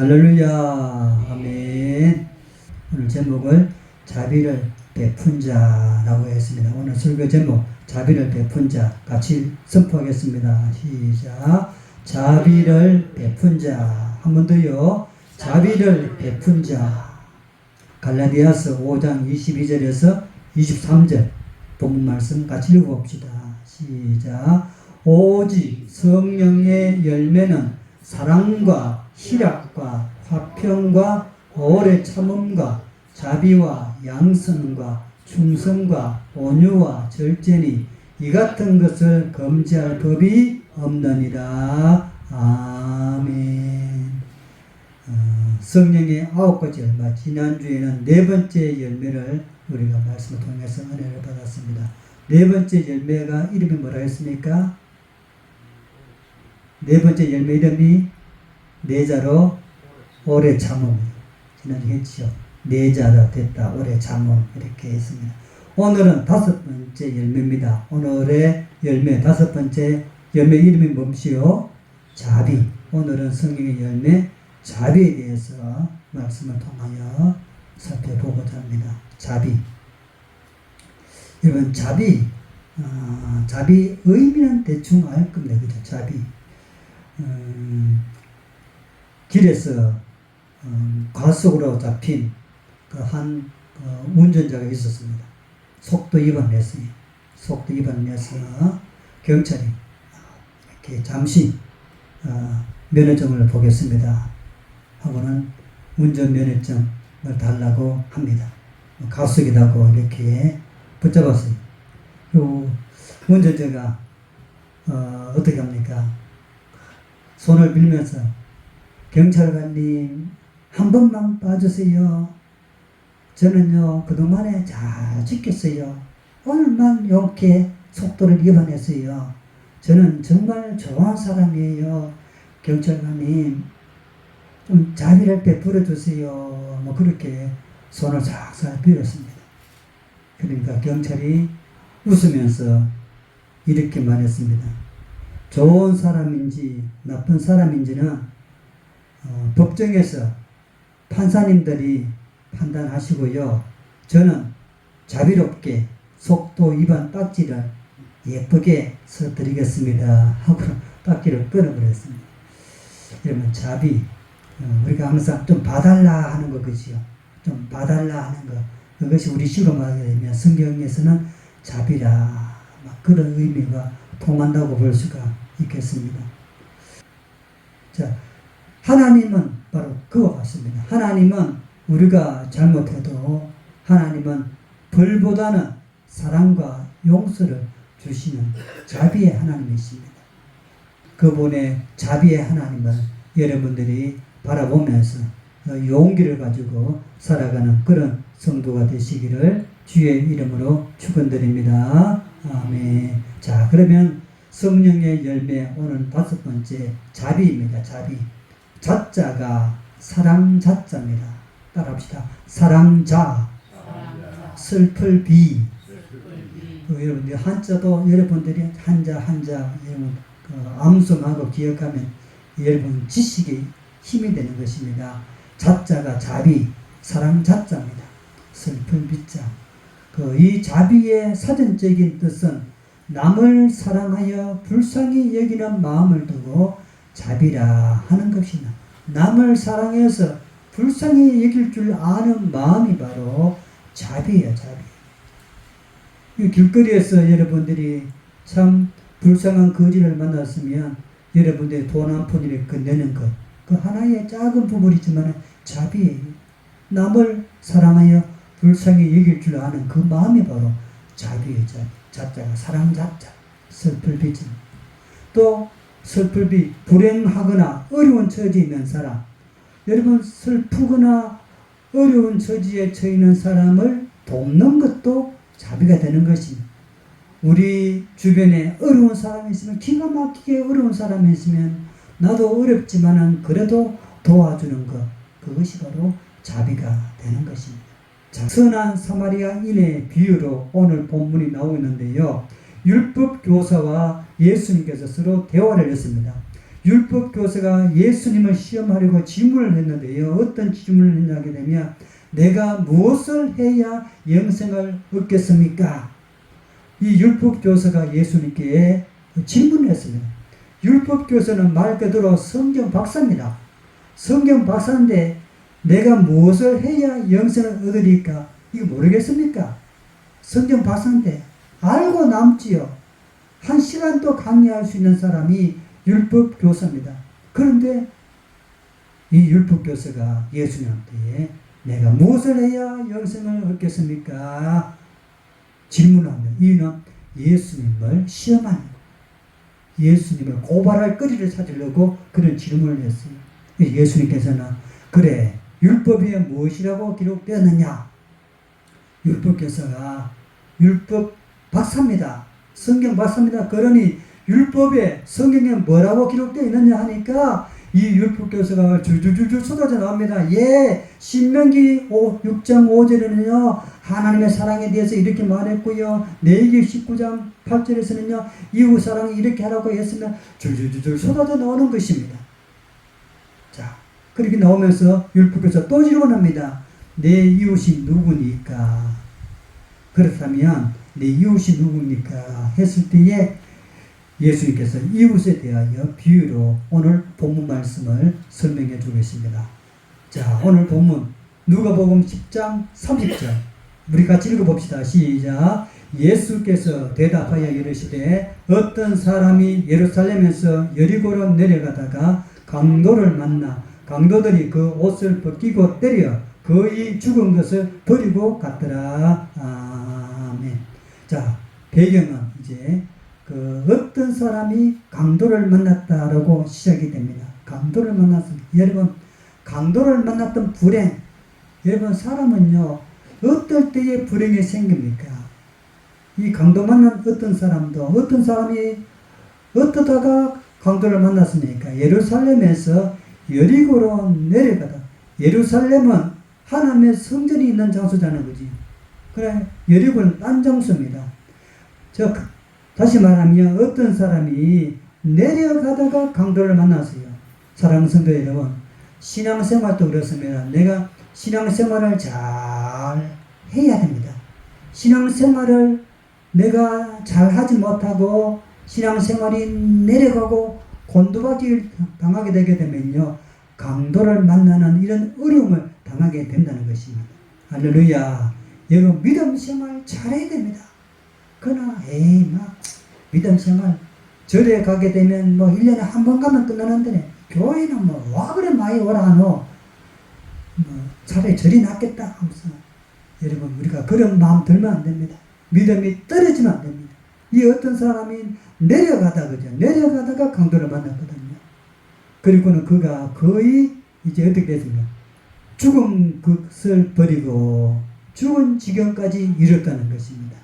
할렐루야. 아멘. 오늘 제목을 자비를 베푼 자라고 했습니다. 오늘 설교 제목 자비를 베푼 자 같이 선포하겠습니다. 시작. 자비를 베푼 자. 한 번 더요. 자비를 베푼 자. 갈라디아서 5장 22절에서 23절 본문 말씀 같이 읽어봅시다. 시작. 오직 성령의 열매는 사랑과 희락과 화평과 오래 참음과 자비와 양선과 충성과 온유와 절제니 이 같은 것을 금지할 법이 없느니라. 아멘. 어, 성령의 아홉 가지 열매. 지난주에는 네 번째 열매를 우리가 말씀을 통해서 은혜를 받았습니다. 네 번째 열매가 이름이 뭐라 했습니까? 네 번째 열매 이름이 내자로 오래 참음. 지난주 했죠. 내자로 됐다. 오래 참음. 이렇게 했습니다. 오늘은 다섯 번째 열매입니다. 오늘의 열매, 다섯 번째 열매 이름이 뭡시요? 자비. 오늘은 성령의 열매, 자비에 대해서 말씀을 통하여 살펴보고자 합니다. 자비. 여러분, 자비, 아, 자비 의미는 대충 알 겁니다. 그죠? 자비. 음, 길에서 음, 과속으로 잡힌 그 한 어, 운전자가 있었습니다. 속도 위반을 했어요. 속도 위반을 해서 경찰이 이렇게 잠시 어, 면허증을 보겠습니다. 하고는 운전 면허증을 달라고 합니다. 가속이라고 이렇게 붙잡았어요. 요 운전자가 어, 어떻게 합니까? 손을 빌면서 경찰관님 한 번만 봐주세요. 저는요 그동안에 잘 지켰어요. 오늘만 이렇게 속도를 위반했어요. 저는 정말 좋아하는 사람이에요. 경찰관님 좀 자비를 베풀어 주세요. 뭐 그렇게 손을 싹싹 빌었습니다. 그러니까 경찰이 웃으면서 이렇게 말했습니다. 좋은 사람인지 나쁜 사람인지는 어, 법정에서 판사님들이 판단하시고요. 저는 자비롭게 속도 위반 딱지를 예쁘게 써드리겠습니다. 하고 딱지를 끊어버렸습니다. 여러분 자비 어, 우리가 항상 좀 봐달라 하는 거 그지요. 좀 봐달라 하는 거 그것이 우리 식으로 말하게 되면 성경에서는 자비라 막 그런 의미가 통한다고 볼 수가 있겠습니다. 자, 하나님은 바로 그와 같습니다. 하나님은 우리가 잘못해도 하나님은 벌보다는 사랑과 용서를 주시는 자비의 하나님이십니다. 그분의 자비의 하나님을 여러분들이 바라보면서 용기를 가지고 살아가는 그런 성도가 되시기를 주의 이름으로 축원드립니다. 아멘. 자, 그러면 성령의 열매 오늘 다섯 번째 자비입니다. 자비. 자자가 사랑 자자입니다. 따라합시다. 사랑자. 슬플 비. 그 여러분들 한자도 여러분들이 한자 한자 그 암송하고 기억하면 여러분 지식에 힘이 되는 것입니다. 자자가 자비, 사랑 자자입니다. 슬픈 비자. 그 이 자비의 사전적인 뜻은 남을 사랑하여 불쌍히 여기는 마음을 두고 자비라 하는 것이나 남을 사랑해서 불쌍히 여길 줄 아는 마음이 바로 자비예요, 자비. 이 길거리에서 여러분들이 참 불쌍한 거지를 만났으면 여러분들이 돈 한 푼이를 건네는 것, 그 하나의 작은 부분이지만 자비예요. 남을 사랑하여 불쌍히 여길 줄 아는 그 마음이 바로 자비의 자비. 자자가 사랑 자자, 슬플비지. 또 슬플비, 불행하거나 어려운 처지에 있는 사람. 여러분 슬프거나 어려운 처지에 처해 있는 사람을 돕는 것도 자비가 되는 것입니다. 우리 주변에 어려운 사람이 있으면 기가 막히게 어려운 사람이 있으면 나도 어렵지만은 그래도 도와주는 것 그것이 바로 자비가 되는 것입니다. 자, 선한 사마리아인의 비유로 오늘 본문이 나오고 있는데요. 율법 교사와 예수님께서 서로 대화를 했습니다. 율법 교사가 예수님을 시험하려고 질문을 했는데요. 어떤 질문을 했냐게 되면 내가 무엇을 해야 영생을 얻겠습니까? 이 율법 교사가 예수님께 질문을 했습니다. 율법 교사는 말 그대로 성경 박사입니다. 성경 박사인데 내가 무엇을 해야 영생을 얻으리까? 이거 모르겠습니까? 성경 박사인데 알고 남지요. 한 시간도 강의할 수 있는 사람이 율법 교사입니다. 그런데 이 율법 교사가 예수님한테 내가 무엇을 해야 영생을 얻겠습니까? 질문합니다. 이유는 예수님을 시험하는 거. 예수님을 고발할 거리를 찾으려고 그런 질문을 했어요. 예수님께서는 그래 율법에 무엇이라고 기록되었느냐? 율법 교사가 율법 박사입니다. 성경 박사입니다. 그러니 율법에 성경에 뭐라고 기록되어 있느냐 하니까 이 율법 교사가 줄줄줄줄 쏟아져 나옵니다. 예, 신명기 5, 6장 5절에는요, 하나님의 사랑에 대해서 이렇게 말했고요. 내기 19장 8절에서는요, 이웃 사랑이 이렇게 하라고 했으면 줄줄줄줄 쏟아져 나오는 것입니다. 자, 그렇게 나오면서 율법 교사 또 질문합니다. 내 이웃이 누구니까? 그렇다면 내 이웃이 누굽니까? 했을 때에 예수님께서 이웃에 대하여 비유로 오늘 본문 말씀을 설명해 주겠습니다. 자, 오늘 본문 누가복음 10장 30절 우리 같이 읽어봅시다. 시작. 예수께서 대답하여 이르시되 어떤 사람이 예루살렘에서 여리고로 내려가다가 강도를 만나 강도들이 그 옷을 벗기고 때려 거의 죽은 것을 버리고 갔더라. 아멘. 자, 배경은 이제 그 어떤 사람이 강도를 만났다라고 시작이 됩니다. 강도를 만났습니다. 여러분, 강도를 만났던 불행. 여러분, 사람은요, 어떨 때에 불행이 생깁니까? 이 강도 만난 어떤 사람도, 어떤 사람이 어떠다가 강도를 만났습니까? 예루살렘에서 여리고로 내려가다. 예루살렘은 하나님의 성전이 있는 장소잖아요, 그지? 그래, 딴 장소입니다. 저, 다시 말하면 어떤 사람이 내려가다가 강도를 만났어요. 사랑하는 성도 여러분, 신앙생활도 그렇습니다. 내가 신앙생활을 잘 해야 됩니다. 신앙생활을 내가 잘 하지 못하고 신앙생활이 내려가고 곤두박질 당하게 되게 되면요. 강도를 만나는 이런 어려움을 당하게 된다는 것입니다. 할렐루야. 여러분, 믿음 생활 잘해야 됩니다. 그러나, 에이, 막, 믿음 생활, 절에 가게 되면 뭐, 1년에 한 번 가면 끝나는데, 교회는 뭐, 와, 그래, 많이 오라 하노. 뭐, 차라리 절이 낫겠다 하면서, 여러분, 우리가 그런 마음 들면 안 됩니다. 믿음이 떨어지면 안 됩니다. 이 어떤 사람이 내려가다, 그죠? 내려가다가 강도를 만났거든요. 그리고는 그가 거의 이제 어떻게 됐습니까? 죽은 것을 버리고 죽은 지경까지 이뤘다는 것입니다.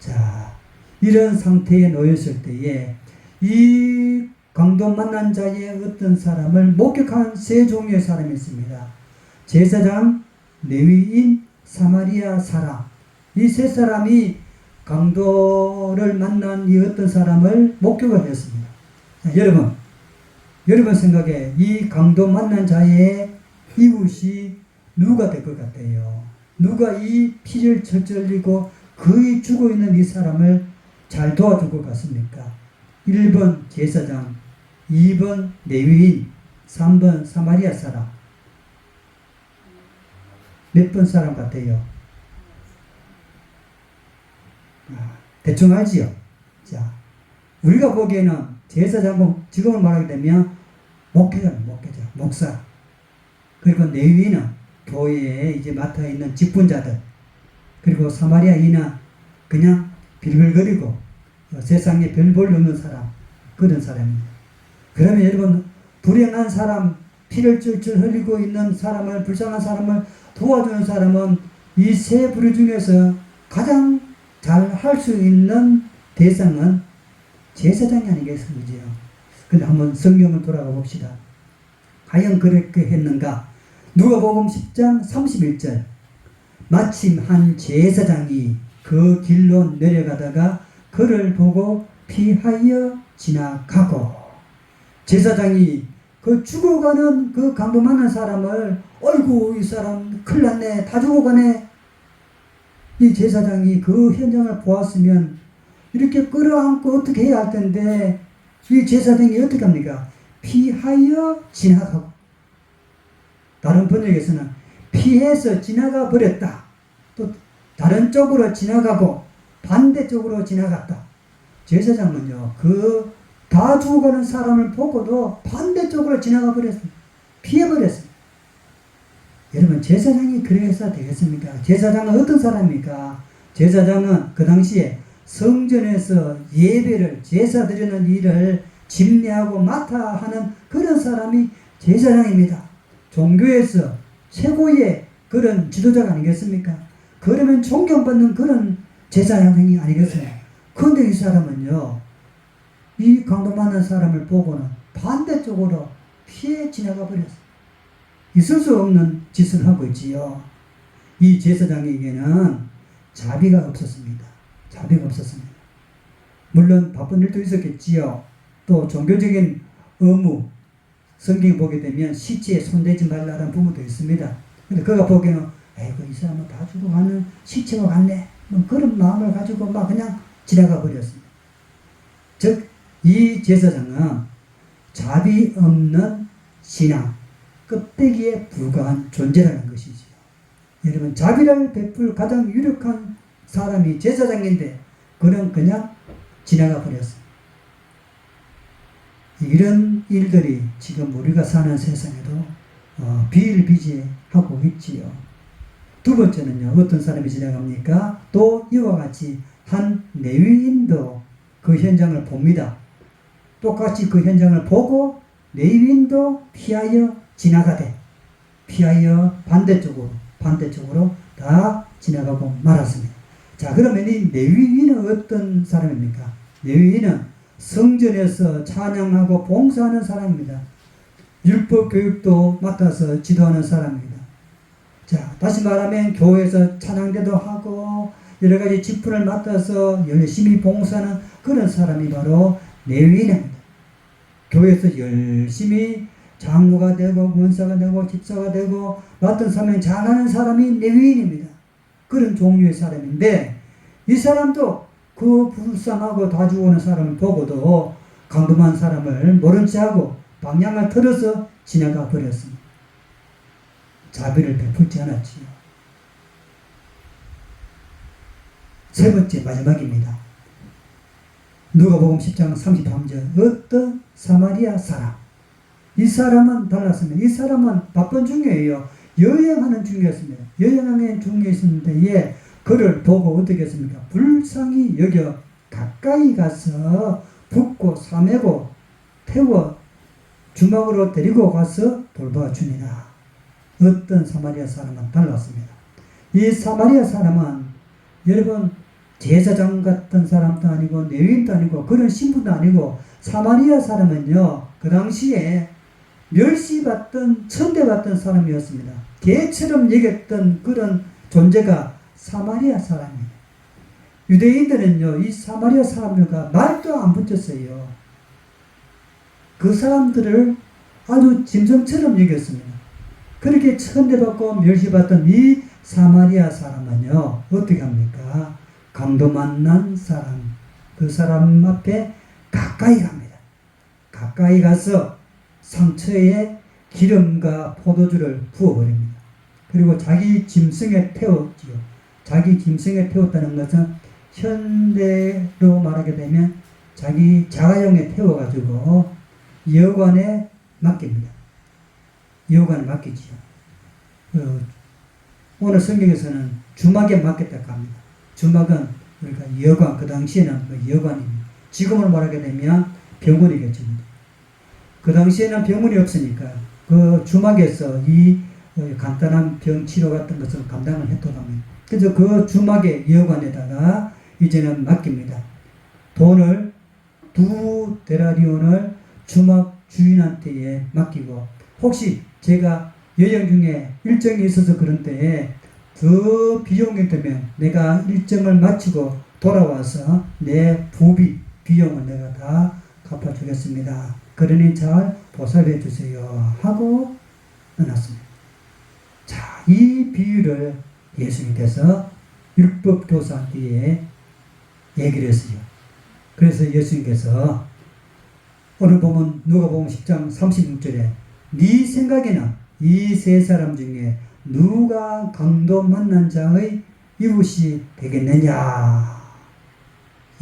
자, 이런 상태에 놓였을 때에 이 강도 만난 자의 어떤 사람을 목격한 세 종류의 사람이 있습니다. 제사장, 레위인, 사마리아 사람. 이 세 사람이 강도를 만난 이 어떤 사람을 목격을 했습니다. 자, 여러분, 여러분 생각에 이 강도 만난 자의 이웃이 누가 될 것 같아요? 누가 이 피를 저절리고 거의 죽어 있는 이 사람을 잘 도와줄 것 같습니까? 1번 제사장, 2번 레위인, 3번 사마리아 사람. 몇 번 사람 같아요? 아, 대충 알지요? 자, 우리가 보기에는 제사장은 지금을 말하게 되면 목회자는 목회자, 목사. 그리고 레위인은 교회에 이제 맡아 있는 직분자들. 그리고 사마리아인은 그냥 빌빌거리고 어, 세상에 별 볼 없는 사람. 그런 사람입니다. 그러면 여러분, 불행한 사람, 피를 줄줄 흘리고 있는 사람을, 불쌍한 사람을 도와주는 사람은 이 세 부류 중에서 가장 잘 할 수 있는 대상은 제사장이 아니겠습니까? 근데 한번 성경을 돌아가 봅시다. 과연 그렇게 했는가? 누가복음 10장 31절. 마침 한 제사장이 그 길로 내려가다가 그를 보고 피하여 지나가고 제사장이 그 죽어가는 그 강도 많은 사람을 어이구 이 사람 큰일 났네 다 죽어가네 이 제사장이 그 현장을 보았으면 이렇게 끌어안고 어떻게 해야 할 텐데 이 제사장이 어떻게 합니까? 피하여 지나가고 다른 번역에서는 피해서 지나가 버렸다. 또 다른 쪽으로 지나가고 반대쪽으로 지나갔다. 제사장은요, 그 다 죽어가는 사람을 보고도 반대쪽으로 지나가 버렸습니다. 피해 버렸습니다. 여러분, 제사장이 그래서 되겠습니까? 제사장은 어떤 사람입니까? 제사장은 그 당시에 성전에서 예배를, 제사 드리는 일을 집례하고 맡아 하는 그런 사람이 제사장입니다. 종교에서 최고의 그런 지도자가 아니겠습니까? 그러면 존경받는 그런 제사장이 아니겠습니까? 그런데 이 사람은요, 이 강도 많은 사람을 보고는 반대쪽으로 피해 지나가 버렸어요. 있을 수 없는 짓을 하고 있지요. 이 제사장에게는 자비가 없었습니다. 자비가 없었습니다. 물론 바쁜 일도 있었겠지요. 또 종교적인 의무, 성경 보게 되면 시체에 손대지 말라는 부분도 있습니다. 근데 그가 보기에는 에이구 이 사람은 다 죽어가는 시체와 같네. 뭐 그런 마음을 가지고 막 그냥 지나가 버렸습니다. 즉, 이 제사장은 자비 없는 신앙, 껍데기에 불과한 존재라는 것이지요. 여러분, 자비를 베풀 가장 유력한 사람이 제사장인데, 그는 그냥 지나가 버렸습니다. 이런 일들이 지금 우리가 사는 세상에도 어, 비일비재하고 있지요. 두 번째는요, 어떤 사람이 지나갑니까? 또 이와 같이 한 내위인도 그 현장을 봅니다. 똑같이 그 현장을 보고 내위인도 피하여 지나가되 피하여 반대쪽으로 반대쪽으로 다 지나가고 말았습니다. 자, 그러면 이 내위인은 어떤 사람입니까? 내위인은 성전에서 찬양하고 봉사하는 사람입니다. 율법 교육도 맡아서 지도하는 사람입니다. 자, 다시 말하면 교회에서 찬양대도 하고 여러 가지 직분을 맡아서 열심히 봉사하는 그런 사람이 바로 레위인입니다. 교회에서 열심히 장로가 되고 권사가 되고 집사가 되고 맡은 사명 잘하는 사람이 레위인입니다. 그런 종류의 사람인데 이 사람도 그 불쌍하고 다 죽어오는 사람을 보고도 강도만 사람을 모른 체하고 방향을 틀어서 지나가 버렸습니다. 자비를 베풀지 않았지요. 세 번째 마지막입니다. 누가복음 10장 33절 어떤 사마리아 사람 이 사람은 달랐습니다. 이 사람은 바쁜 중이에요. 여행하는 중이었습니다. 여행하는 중이었는데 예, 그를 보고 어떻게 했습니까? 불쌍히 여겨 가까이 가서 붓고 싸매고 태워 주막으로 데리고 가서 돌봐주니라. 어떤 사마리아 사람은 달랐습니다. 이 사마리아 사람은 여러분 제사장 같은 사람도 아니고 내윈도 아니고 그런 신분도 아니고 사마리아 사람은요 그 당시에 멸시받던 천대받던 사람이었습니다. 개처럼 여겼던 그런 존재가 사마리아 사람입니다. 유대인들은요 이 사마리아 사람들과 말도 안 붙였어요. 그 사람들을 아주 짐승처럼 여겼습니다. 그렇게 천대받고 멸시받던 이 사마리아 사람은요 어떻게 합니까? 강도 만난 사람, 그 사람 앞에 가까이 갑니다. 가까이 가서 상처에 기름과 포도주를 부어버립니다. 그리고 자기 짐승에 태웠지요. 자기 짐승에 태웠다는 것은 현대로 말하게 되면 자기 자가용에 태워가지고 여관에 맡깁니다. 여관에 맡기지요. 어, 오늘 성경에서는 주막에 맡겼다고 합니다. 주막은 우리가 여관, 그 당시에는 그 여관입니다. 지금으로 말하게 되면 병원이겠죠. 그 당시에는 병원이 없으니까 그 주막에서 이 어, 간단한 병 치료 같은 것을 감당을 했던 겁니다. 그래서 그 주막의 여관에다가 이제는 맡깁니다. 돈을 두 데라리온을 주막 주인한테 맡기고 혹시 제가 여행 중에 일정이 있어서 그런 때에 더 비용이 되면 내가 일정을 마치고 돌아와서 내 부비 비용을 내가 다 갚아주겠습니다. 그러니 잘 보살펴 주세요. 하고 떠났습니다. 자, 이 비유를 예수님께서 율법 교사 뒤에 얘기를 했어요. 그래서 예수님께서 오늘 보면 누가 보면 10장 36절에 네 생각에는 이 세 사람 중에 누가 강도 만난 자의 이웃이 되겠느냐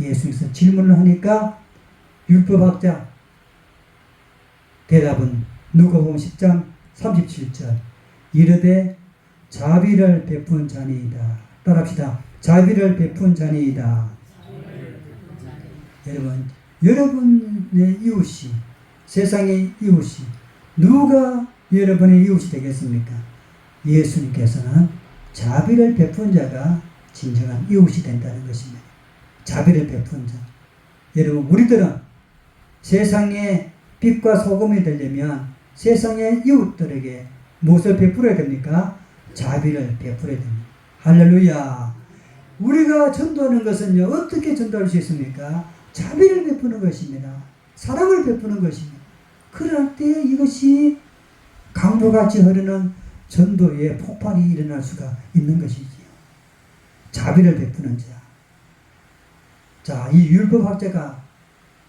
예수님께서 질문을 하니까 율법학자 대답은 누가 보면 10장 37절 이르되 자비를 베푼 자니이다 따라합시다 자비를 베푼 자니이다 여러분 여러분의 이웃이 세상의 이웃이 누가 여러분의 이웃이 되겠습니까? 예수님께서는 자비를 베푼 자가 진정한 이웃이 된다는 것입니다. 자비를 베푼 자. 여러분 우리들은 세상의 빛과 소금이 되려면 세상의 이웃들에게 무엇을 베풀어야 됩니까? 자비를 베풀어야 됩니다. 할렐루야. 우리가 전도하는 것은요, 어떻게 전도할 수 있습니까? 자비를 베푸는 것입니다. 사랑을 베푸는 것입니다. 그럴 때 이것이 강도같이 흐르는 전도의 폭발이 일어날 수가 있는 것이지요. 자비를 베푸는 자. 자, 이 율법학자가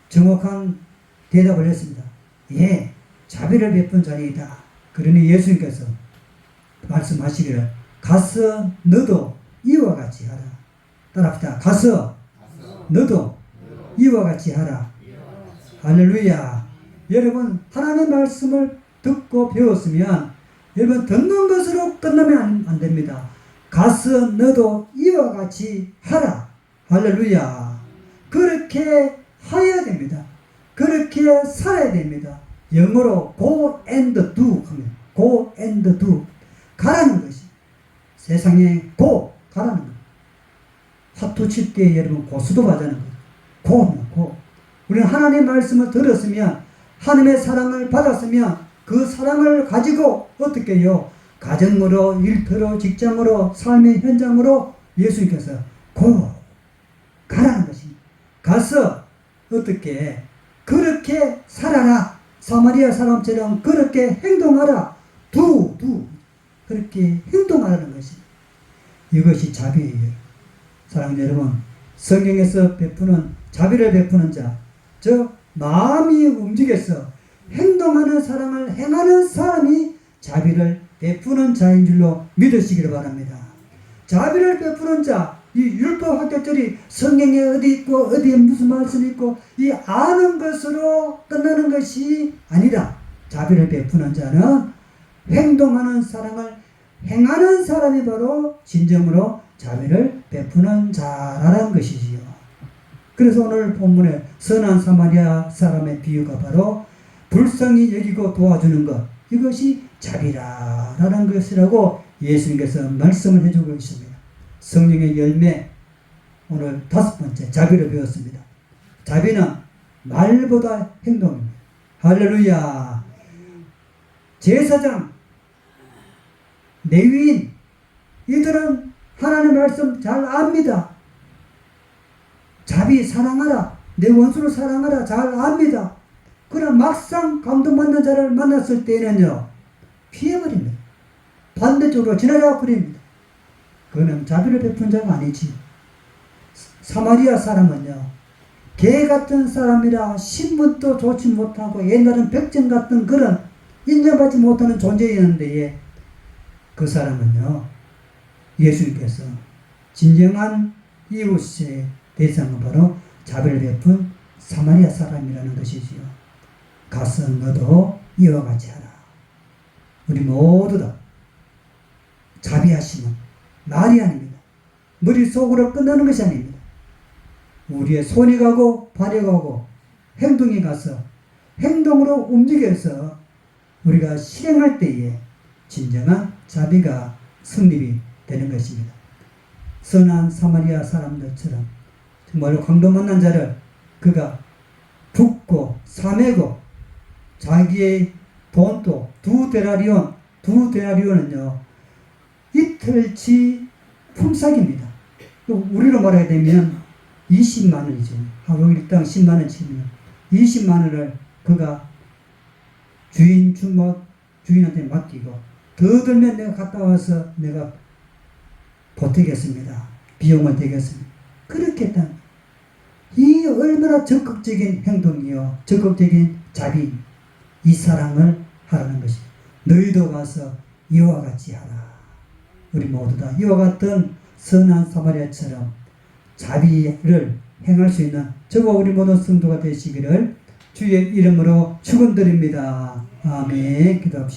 정확한 대답을 했습니다. 예, 자비를 베푼 자리이다. 그러니 예수님께서 말씀하시기를 가서 너도 이와 같이 하라. 따라합시다. 가서 너도 이와 같이 하라. 할렐루야. 여러분, 하나님의 말씀을 듣고 배웠으면 여러분 듣는 것으로 끝나면 안, 안 됩니다. 가서 너도 이와 같이 하라. 할렐루야. 그렇게 하여야 됩니다. 그렇게 살아야 됩니다. 영어로 go and do 하면 go and do 가라는 것이 세상에 go 가라는 것. 화투 칠 때 여러분 고수도 가자는 것. 고는 고. 우리는 하나님의 말씀을 들었으면 하나님의 사랑을 받았으면 그 사랑을 가지고 어떻게 해요? 가정으로, 일터로, 직장으로, 삶의 현장으로 예수님께서 고 가라는 것입니다. 가서 어떻게 그렇게 살아라. 사마리아 사람처럼 그렇게 행동하라. 두, 두. 그렇게 행동하라는 것입니다. 이것이 자비예요. 사랑하는 여러분, 성경에서 베푸는 자비를 베푸는 자, 저 마음이 움직여서 행동하는 사랑을 행하는 사람이 자비를 베푸는 자인 줄로 믿으시기를 바랍니다. 자비를 베푸는 자, 이 율법 학교들이 성경에 어디 있고 어디에 무슨 말씀이 있고 이 아는 것으로 끝나는 것이 아니라 자비를 베푸는 자는 행동하는 사랑을 행하는 사람이 바로 진정으로 자비를 베푸는 자라는 것이지요. 그래서 오늘 본문에 선한 사마리아 사람의 비유가 바로 불쌍히 여기고 도와주는 것 이것이 자비라라는 것이라고 예수님께서 말씀을 해주고 있습니다. 성령의 열매 오늘 다섯 번째 자비를 배웠습니다. 자비는 말보다 행동입니다. 할렐루야. 제사장, 레위인 이들은 하나님의 말씀 잘 압니다. 자비 사랑하라. 내 원수를 사랑하라. 잘 압니다. 그러나 막상 감동받는 자를 만났을 때는요, 피해버립니다. 반대쪽으로 지나가 버립니다. 그는 자비를 베푼 자가 아니지. 사마리아 사람은요, 개 같은 사람이라 신분도 좋지 못하고 옛날엔 백정 같은 그런 인정받지 못하는 존재였는데, 그 사람은요, 예수님께서 진정한 이웃의 대상은 바로 자비를 베푼 사마리아 사람이라는 것이지요. 가서 너도 이와 같이 하라. 우리 모두 다 자비하심은 말이 아닙니다. 머릿속으로 끝나는 것이 아닙니다. 우리의 손이 가고 발이 가고 행동이 가서 행동으로 움직여서 우리가 실행할 때에 진정한 자비가 성립이 되는 것입니다. 선한 사마리아 사람들처럼 정말로 강도 만난 자를 그가 붓고 사매고 자기의 돈도 두 데나리온 두 데나리온은요 이틀치 품삯입니다. 우리로 말하게 되면 20만 원이죠. 하루 일당 10만 원 치면 20만 원을 그가 주인 주막 주인한테 맡기고 더 들면 내가 갔다 와서 내가 보태겠습니다. 비용을 대겠습니다. 그렇게 했다. 이 얼마나 적극적인 행동이요. 적극적인 자비. 이 사랑을 하라는 것이. 너희도 가서 이와 같이 하라. 우리 모두 다 이와 같은 선한 사마리아처럼 자비를 행할 수 있는 저와 우리 모든 성도가 되시기를 주의 이름으로 축원드립니다. 아멘. 기도합시다.